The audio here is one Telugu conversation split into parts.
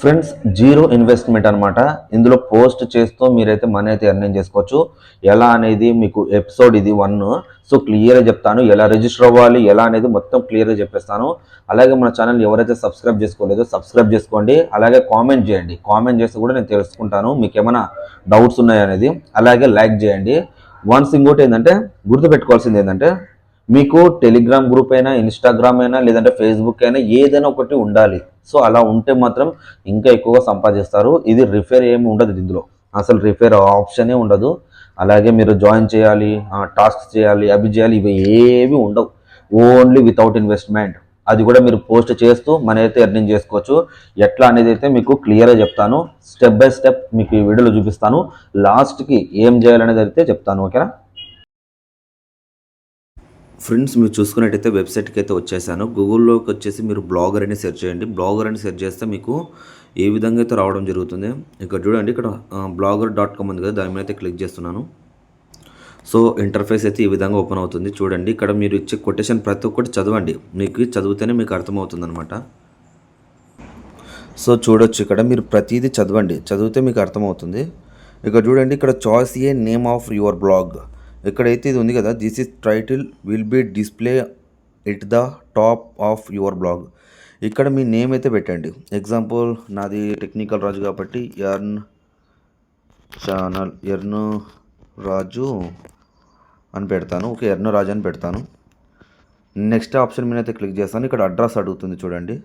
ఫ్రెండ్స్ జీరో ఇన్వెస్ట్మెంట్ అనమాట ఇందులో పోస్ట్ చేస్తూ మీరైతే మనీ అయితే ఎర్నింగ్ చేసుకోవచ్చు. ఎలా అనేది మీకు ఎపిసోడ్ ఇది వన్. సో క్లియర్గా చెప్తాను. ఎలా రిజిస్టర్ అవ్వాలి ఎలా అనేది మొత్తం క్లియర్గా చెప్పేస్తాను. అలాగే మన ఛానల్ ఎవరైతే సబ్స్క్రైబ్ చేసుకోలేదో సబ్స్క్రైబ్ చేసుకోండి. అలాగే కామెంట్ చేయండి. కామెంట్ చేస్తే కూడా నేను తెలుసుకుంటాను. మీకు ఏమైనా డౌట్స్ ఉన్నాయనేది. అలాగే లైక్ చేయండి. వన్స్ ఇంకోటి ఏంటంటే గుర్తుపెట్టుకోవాల్సింది ఏంటంటే మీకు టెలిగ్రామ్ గ్రూప్ అయినా ఇన్స్టాగ్రామ్ అయినా లేదంటే ఫేస్బుక్ అయినా ఏదైనా ఒకటి ఉండాలి. సో అలా ఉంటే మాత్రం ఇంకా ఎక్కువగా సంపాదిస్తారు. ఇది రిఫేర్ ఏమి ఉండదు ఇందులో. అసలు రిఫేర్ ఆప్షనే ఉండదు. అలాగే మీరు జాయిన్ చేయాలి టాస్క్ చేయాలి అవి చేయాలి ఇవి ఏవి ఉండవు. ఓన్లీ వితౌట్ ఇన్వెస్ట్మెంట్ అది కూడా మీరు పోస్ట్ చేస్తూ మన అయితే ఎర్నింగ్ చేసుకోవచ్చు. ఎట్లా అనేది అయితే మీకు క్లియర్గా చెప్తాను. స్టెప్ బై స్టెప్ మీకు ఈ వీడియోలో చూపిస్తాను. లాస్ట్కి ఏం చేయాలనేది అయితే చెప్తాను ఓకేనా? ఫ్రెండ్స్ మీరు చూసుకున్నట్టయితే వెబ్సైట్కి అయితే వచ్చేసాను. గూగుల్లోకి వచ్చేసి మీరు బ్లాగర్ అని సెర్చ్ చేయండి. బ్లాగర్ అని సెర్చ్ చేస్తే మీకు ఏ విధంగా అయితే రావడం జరుగుతుంది. ఇక్కడ చూడండి ఇక్కడ బ్లాగర్ డాట్ కామ్ ఉంది కదా దాని మీద అయితే క్లిక్ చేస్తున్నాను. సో ఇంటర్ఫేస్ అయితే ఈ విధంగా ఓపెన్ అవుతుంది. చూడండి ఇక్కడ మీరు ఇచ్చే కొటేషన్ ప్రతి ఒక్కటి చదవండి. మీకు చదివితేనే మీకు అర్థమవుతుంది అనమాట సో చూడొచ్చు ఇక్కడ మీరు ప్రతిదీ చదవండి. చదివితే మీకు అర్థమవుతుంది. ఇక్కడ చూడండి ఇక్కడ choice a name of your blog ఇక్కడైతే ఇది ఉంది కదా this is title will be display it the top of your blog ఇక్కడ మీ నేమ్ అయితే పెట్టండి. ఎగ్జాంపుల్ నాది టెక్నికల్ రాజు కాబట్టి ఎర్న్ ఛానల్ ఎర్న్ రాజు అని పెడతాను. ఓకే ఎర్ను రాజు అని పెడతాను. నెక్స్ట్ ఆప్షన్ మీద అయితే క్లిక్ చేస్తాను. ఇక్కడ అడ్రస్ అడుగుతుంది చూడండి.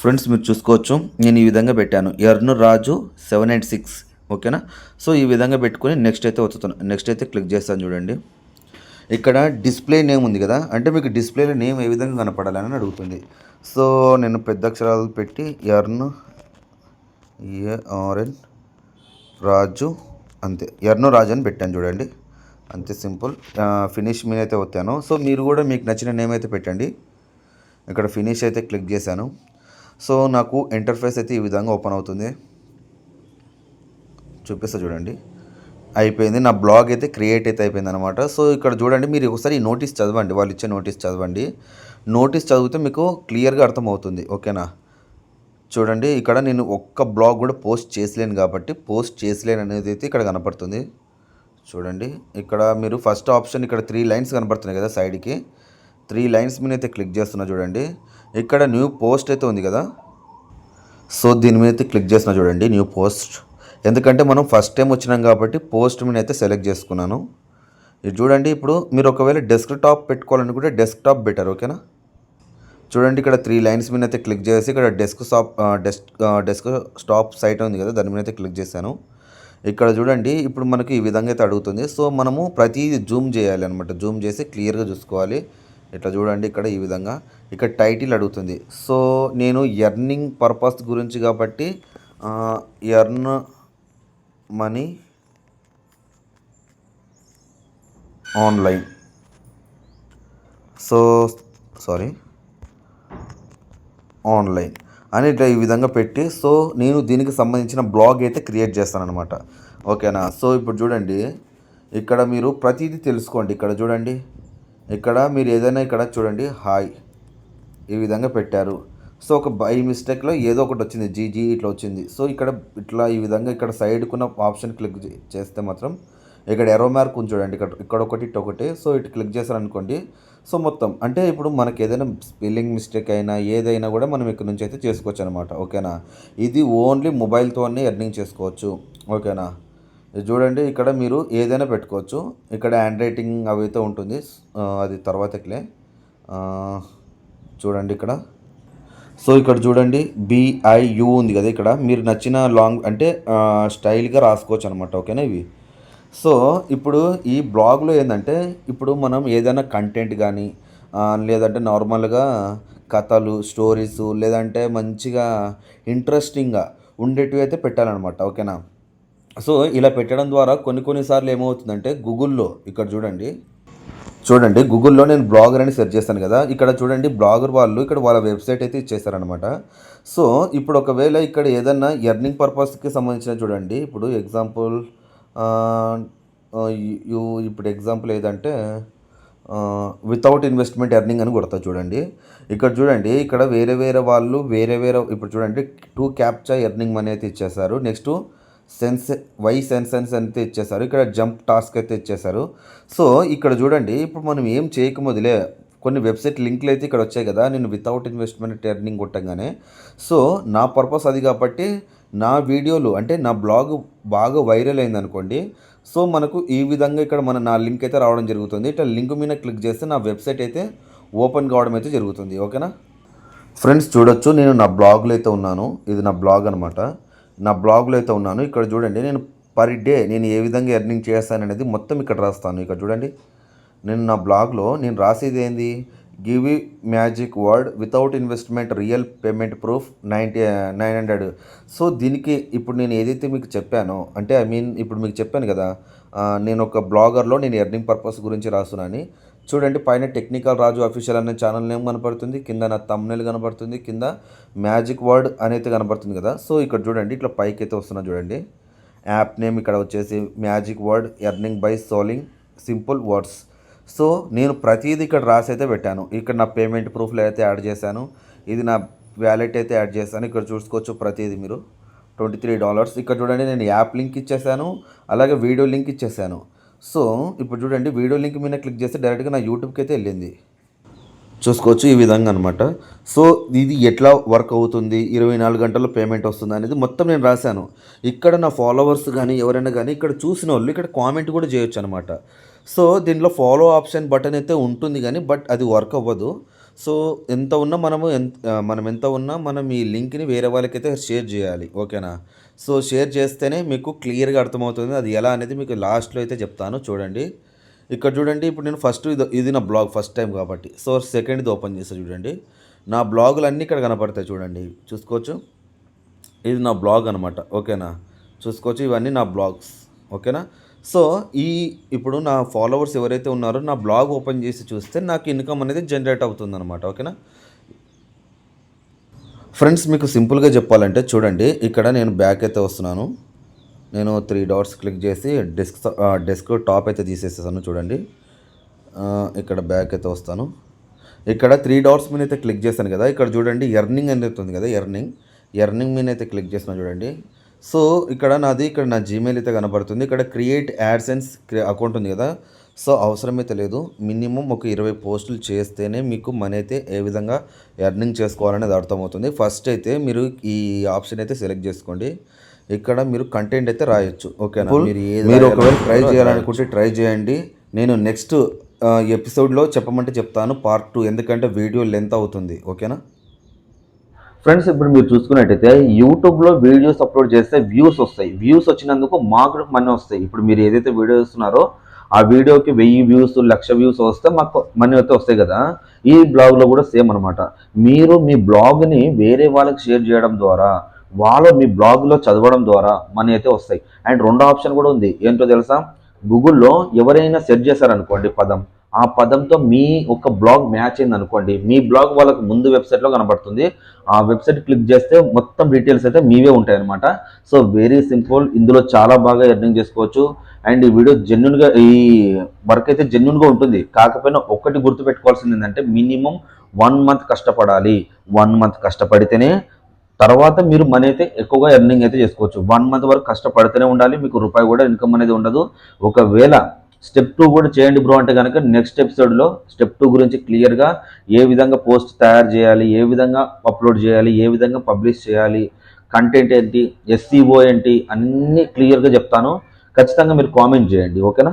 ఫ్రెండ్స్ మీరు చూసుకోవచ్చు. నేను ఈ విధంగా పెట్టాను. Earn Raju seven eight six ఓకేనా? సో ఈ విధంగా పెట్టుకొని నెక్స్ట్ అయితే వస్తున్నాను నెక్స్ట్ అయితే క్లిక్ చేస్తాను చూడండి. ఇక్కడ డిస్ప్లే నేమ్ ఉంది కదా? అంటే మీకు డిస్ప్లేలో నేమ్ ఏ విధంగా కనపడాలని అడుగుతుంది. సో నేను పెద్ద అక్షరాలు పెట్టి ఎర్న్ ఏఆర్ఎన్ రాజు అంతే. ఎర్ను రాజు అని పెట్టాను చూడండి. అంతే సింపుల్. ఫినిష్ మీద అయితే వచ్చాను. సో మీరు కూడా మీకు నచ్చిన నేమ్ అయితే పెట్టండి. ఇక్కడ ఫినిష్ అయితే క్లిక్ చేశాను. సో నాకు ఇంటర్ఫేస్ అయితే ఈ విధంగా ఓపెన్ అవుతుంది. చూపిస్తా చూడండి. అయిపోయింది. నా బ్లాగ్ అయితే క్రియేట్ అయితే అయిపోయింది అనమాట సో ఇక్కడ చూడండి మీరు ఒకసారి ఈ నోటీస్ చదవండి. వాళ్ళు ఇచ్చే నోటీస్ చదవండి. నోటీస్ చదివితే మీకు క్లియర్గా అర్థమవుతుంది. ఓకేనా? చూడండి ఇక్కడ నేను ఒక్క బ్లాగ్ కూడా పోస్ట్ చేసలేను కాబట్టి పోస్ట్ చేసలేను అనేది అయితే ఇక్కడ కనపడుతుంది. చూడండి ఇక్కడ మీరు ఫస్ట్ ఆప్షన్ ఇక్కడ త్రీ లైన్స్ కనపడుతున్నాయి కదా సైడ్కి. త్రీ లైన్స్ మీద అయితే క్లిక్ చేస్తున్నా చూడండి. ఇక్కడ న్యూ పోస్ట్ అయితే ఉంది కదా. సో దీని మీద అయితే క్లిక్ చేసిన చూడండి న్యూ పోస్ట్. ఎందుకంటే మనం ఫస్ట్ టైం వచ్చినాం కాబట్టి పోస్ట్ మీద అయితే సెలెక్ట్ చేసుకున్నాను. ఇది చూడండి ఇప్పుడు మీరు ఒకవేళ డెస్క్ టాప్ పెట్టుకోవాలనుకుంటే డెస్క్ టాప్ బెటర్ ఓకేనా చూడండి ఇక్కడ త్రీ లైన్స్ మీద అయితే క్లిక్ చేసి ఇక్కడ desktop desk desktop site ఉంది కదా దాని మీద అయితే క్లిక్ చేశాను. ఇక్కడ చూడండి ఇప్పుడు మనకి ఈ విధంగా అయితే అడుగుతుంది. సో మనము ప్రతిదీ జూమ్ చేయాలి అనమాట జూమ్ చేసి క్లియర్గా చూసుకోవాలి. ఇట్లా చూడండి ఇక్కడ ఈ విధంగా. ఇక్కడ టైటిల్ అడుగుతుంది. సో నేను ఎర్నింగ్ పర్పస్ గురించి కాబట్టి earn money online. So sorry online. అని ఇట్లా ఈ విధంగా పెట్టి సో నేను దీనికి సంబంధించిన బ్లాగ్ అయితే క్రియేట్ చేస్తాను అనమాట ఓకేనా? సో ఇప్పుడు చూడండి ఇక్కడ మీరు ప్రతిదీ తెలుసుకోండి. ఇక్కడ చూడండి ఇక్కడ మీరు ఏదైనా ఇక్కడ చూడండి హాయ్ ఈ విధంగా పెట్టారు. సో ఒక బై మిస్టేక్లో ఏదో ఒకటి వచ్చింది జీజీ ఇట్లా వచ్చింది. సో ఇక్కడ ఇట్లా ఈ విధంగా ఇక్కడ సైడ్కున్న ఆప్షన్ క్లిక్ చేస్తే మాత్రం ఇక్కడ ఎరో మార్క్ ఉంది చూడండి ఇక్కడ ఇక్కడ ఒకటి ఇటు ఒకటి. సో ఇటు క్లిక్ చేశారనుకోండి సో మొత్తం అంటే ఇప్పుడు మనకి ఏదైనా స్పెల్లింగ్ మిస్టేక్ అయినా ఏదైనా కూడా మనం ఇక్కడ నుంచి అయితే చేసుకోవచ్చు అనమాట ఓకేనా? ఇది ఓన్లీ మొబైల్తోనే ఎర్నింగ్ చేసుకోవచ్చు ఓకేనా? ఇది చూడండి ఇక్కడ మీరు ఏదైనా పెట్టుకోవచ్చు. ఇక్కడ హ్యాండ్ రైటింగ్ అవి అయితే ఉంటుంది అది తర్వాతకిలే చూడండి ఇక్కడ. సో ఇక్కడ చూడండి బిఐయు ఉంది కదా ఇక్కడ. మీరు నచ్చిన లాంగ్ అంటే స్టైల్గా రాసుకోవచ్చు అనమాట ఓకేనా ఇవి? సో ఇప్పుడు ఈ బ్లాగ్లో ఏంటంటే ఇప్పుడు మనం ఏదైనా కంటెంట్ కానీ లేదంటే నార్మల్గా కథలు స్టోరీస్ లేదంటే మంచిగా ఇంట్రెస్టింగ్గా ఉండేటివి అయితే పెట్టాలన్నమాట ఓకేనా? సో ఇలా పెట్టడం ద్వారా కొన్ని కొన్నిసార్లు ఏమవుతుందంటే గూగుల్లో ఇక్కడ చూడండి చూడండి గూగుల్లో నేను బ్లాగర్ అని సెర్చ్ చేస్తాను కదా ఇక్కడ చూడండి బ్లాగర్ వాళ్ళు ఇక్కడ వాళ్ళ వెబ్సైట్ అయితే ఇచ్చేసారనమాట సో ఇప్పుడు ఒకవేళ ఇక్కడ ఏదన్నా ఎర్నింగ్ పర్పస్కి సంబంధించిన చూడండి ఇప్పుడు ఎగ్జాంపుల్ యూ ఇప్పుడు ఎగ్జాంపుల్ ఏదంటే వితౌట్ ఇన్వెస్ట్మెంట్ ఎర్నింగ్ అని కొడతా చూడండి. ఇక్కడ చూడండి ఇక్కడ వేరే వేరే వాళ్ళు వేరే వేరే ఇప్పుడు చూడండి టూ క్యాప్చా ఎర్నింగ్ మనీ అయితే ఇచ్చేసారు. నెక్స్ట్ సెన్స్ వై సెన్సెన్స్ అయితే ఇచ్చేసారు ఇక్కడ జంప్ టాస్క్ అయితే ఇచ్చేసారు సో ఇక్కడ చూడండి ఇప్పుడు మనం ఏం చేయకముదిలే కొన్ని వెబ్సైట్ లింక్లు అయితే ఇక్కడ వచ్చాయి కదా నేను వితౌట్ ఇన్వెస్ట్మెంట్ ఎర్నింగ్ కొట్టంగానే. సో నా పర్పస్ అది కాబట్టి నా వీడియోలు అంటే నా బ్లాగ్ బాగా వైరల్ అయింది అనుకోండి సో మనకు ఈ విధంగా ఇక్కడ మన నా లింక్ అయితే రావడం జరుగుతుంది. ఇట్లా లింక్ మీద క్లిక్ చేస్తే నా వెబ్సైట్ అయితే ఓపెన్ కావడం అయితే జరుగుతుంది. ఓకేనా? ఫ్రెండ్స్ చూడొచ్చు నేను నా బ్లాగ్లో అయితే ఉన్నాను. ఇది నా బ్లాగ్ అనమాట నా బ్లాగ్లో అయితే ఉన్నాను. ఇక్కడ చూడండి నేను పర్ డే నేను ఏ విధంగా ఎర్నింగ్ చేస్తాను అనేది మొత్తం ఇక్కడ రాస్తాను. ఇక్కడ చూడండి నేను నా బ్లాగ్లో నేను రాసేది ఏంది? Give magic word without investment real payment proof ninety nine hundred. So దీనికి ఇప్పుడు నేను ఏదైతే మీకు చెప్పానో అంటే ఐ మీన్ ఇప్పుడు మీకు చెప్పాను కదా నేను ఒక బ్లాగర్లో నేను ఎర్నింగ్ పర్పస్ గురించి రాస్తున్నాను. చూడండి పైన టెక్నికల్ రాజు అఫీషియల్ అనే ఛానల్ నేమ్ కనపడుతుంది. కింద నా తమ్నెల్ కనపడుతుంది. కింద మ్యాజిక్ వర్డ్ అనేది కనపడుతుంది కదా. సో ఇక్కడ చూడండి ఇట్లా పైకి అయితే వస్తున్నా చూడండి. యాప్ నేమ్ ఇక్కడ వచ్చేసి magic word earning by solving simple words so నేను ప్రతిదీ ఇక్కడ రాసి అయితే పెట్టాను. ఇక్కడ నా పేమెంట్ ప్రూఫ్లో అయితే యాడ్ చేశాను. ఇది నా వ్యాలెట్ అయితే యాడ్ చేశాను. ఇక్కడ చూసుకోవచ్చు ప్రతిదీ మీరు. ట్వంటీ త్రీ డాలర్స్ ఇక్కడ చూడండి నేను యాప్ లింక్ ఇచ్చేసాను అలాగే వీడియో లింక్ ఇచ్చేసాను సో ఇప్పుడు చూడండి వీడియో లింక్ మీద క్లిక్ చేస్తే డైరెక్ట్గా నా యూట్యూబ్కి అయితే వెళ్ళింది. చూసుకోవచ్చు ఈ విధంగా అనమాట సో ఇది ఎట్లా వర్క్ అవుతుంది? ఇరవై నాలుగు గంటల్లో పేమెంట్ వస్తుంది అనేది మొత్తం నేను రాశాను. ఇక్కడ నా ఫాలోవర్స్ కానీ ఎవరైనా కానీ ఇక్కడ చూసిన వాళ్ళు ఇక్కడ కామెంట్ కూడా చేయొచ్చు అనమాట సో దీంట్లో ఫాలో ఆప్షన్ బటన్ అయితే ఉంటుంది కానీ బట్ అది వర్క్ అవ్వదు. సో ఎంత ఉన్నా మనము ఎంత మనం ఎంత ఉన్నా మనం ఈ లింక్ని వేరే వాళ్ళకైతే షేర్ చేయాలి. ఓకేనా? సో షేర్ చేస్తేనే మీకు క్లియర్గా అర్థమవుతుంది. అది ఎలా అనేది మీకు లాస్ట్లో అయితే చెప్తాను. చూడండి. ఇక్కడ చూడండి ఇప్పుడు నేను ఫస్ట్ ఇది ఇది నా బ్లాగ్ ఫస్ట్ టైం కాబట్టి. సో సెకండ్ ఇది ఓపెన్ చేసి చూడండి. నా బ్లాగులు అన్నీ ఇక్కడ కనపడతాయి చూడండి. చూసుకోవచ్చు. ఇది నా బ్లాగ్ అనమాట ఓకేనా? చూసుకోవచ్చు. ఇవన్నీ నా బ్లాగ్స్. ఓకేనా? సో ఈ ఇప్పుడు నా ఫాలోవర్స్ ఎవరైతే ఉన్నారో నా బ్లాగ్ ఓపెన్ చేసి చూస్తే నాకు ఇన్కమ్ అనేది జనరేట్ అవుతుంది అనమాట ఓకేనా? ఫ్రెండ్స్ మీకు సింపుల్గా చెప్పాలంటే చూడండి ఇక్కడ నేను బ్యాక్ అయితే వస్తున్నాను. నేను త్రీ డాట్స్ క్లిక్ చేసి డెస్క్ డెస్క్ టాప్ అయితే తీసేసేసాను చూడండి. ఇక్కడ బ్యాక్ అయితే వస్తాను. ఇక్కడ త్రీ డాట్స్ మీద అయితే క్లిక్ చేశాను కదా ఇక్కడ చూడండి ఎర్నింగ్ అనేది ఉంది కదా ఎర్నింగ్ ఎర్నింగ్ మీద అయితే క్లిక్ చేసిన చూడండి. సో ఇక్కడ నాది ఇక్కడ నా జీమెయిల్ అయితే కనబడుతుంది. ఇక్కడ క్రియేట్ యాడ్సెన్స్ అకౌంట్ ఉంది కదా సో అవసరమైతే లేదు. మినిమం ఒక ఇరవై పోస్టులు చేస్తేనే మీకు మనీ అయితే ఏ విధంగా ఎర్నింగ్ చేసుకోవాలనేది అర్థమవుతుంది. ఫస్ట్ అయితే మీరు ఈ ఆప్షన్ అయితే సెలెక్ట్ చేసుకోండి. ఇక్కడ మీరు కంటెంట్ అయితే రాయొచ్చు. ఓకేనా? మీరు మీరు ఒకవేళ ట్రై చేయాలనుకుంటే ట్రై చేయండి. నేను నెక్స్ట్ ఎపిసోడ్లో చెప్పమంటే చెప్తాను. పార్ట్ టూ ఎందుకంటే వీడియో లెంత్ అవుతుంది. ఓకేనా? ఫ్రెండ్స్ ఇప్పుడు మీరు చూసుకున్నట్టయితే యూట్యూబ్లో వీడియోస్ అప్లోడ్ చేస్తే వ్యూస్ వస్తాయి. వ్యూస్ వచ్చినందుకు మాకు మనీ వస్తాయి. ఇప్పుడు మీరు ఏదైతే వీడియో ఇస్తున్నారో ఆ వీడియోకి వెయ్యి వ్యూస్ లక్ష వ్యూస్ వస్తే మాకు మనీ అయితే వస్తాయి కదా. ఈ బ్లాగ్లో కూడా సేమ్ అనమాట మీరు మీ బ్లాగ్ని వేరే వాళ్ళకి షేర్ చేయడం ద్వారా వాళ్ళు మీ బ్లాగ్లో చదవడం ద్వారా మనీ అయితే వస్తాయి. అండ్ రెండో ఆప్షన్ కూడా ఉంది. ఏంటో తెలుసా? గూగుల్లో ఎవరైనా సెర్చ్ చేశారనుకోండి పదం ఆ పదంతో మీ ఒక బ్లాగ్ మ్యాచ్ అయింది అనుకోండి మీ బ్లాగ్ వాళ్ళకి ముందు వెబ్సైట్లో కనబడుతుంది. ఆ వెబ్సైట్ క్లిక్ చేస్తే మొత్తం డీటెయిల్స్ అయితే మీవే ఉంటాయి అనమాట సో వెరీ సింపుల్ ఇందులో చాలా బాగా ఎర్నింగ్ చేసుకోవచ్చు. అండ్ ఈ వీడియో జెన్యున్గా ఈ వర్క్ అయితే జెన్యున్గా ఉంటుంది. కాకపోయినా ఒక్కటి గుర్తుపెట్టుకోవాల్సింది ఏంటంటే మినిమం వన్ మంత్ కష్టపడాలి. వన్ మంత్ కష్టపడితేనే తర్వాత మీరు మనీ అయితే ఎక్కువగా ఎర్నింగ్ అయితే చేసుకోవచ్చు. వన్ మంత్ వరకు కష్టపడితేనే ఉండాలి. మీకు రూపాయి కూడా ఇన్కమ్ అనేది ఉండదు. ఒకవేళ స్టెప్ టూ కూడా చేయండి బ్రో అంటే కనుక నెక్స్ట్ ఎపిసోడ్లో స్టెప్ టూ గురించి క్లియర్గా ఏ విధంగా పోస్ట్ తయారు చేయాలి ఏ విధంగా అప్లోడ్ చేయాలి ఏ విధంగా పబ్లిష్ చేయాలి కంటెంట్ ఏంటి ఎస్సీఓ ఏంటి అన్నీ క్లియర్గా చెప్తాను. ఖచ్చితంగా మీరు కామెంట్ చేయండి ఓకేనా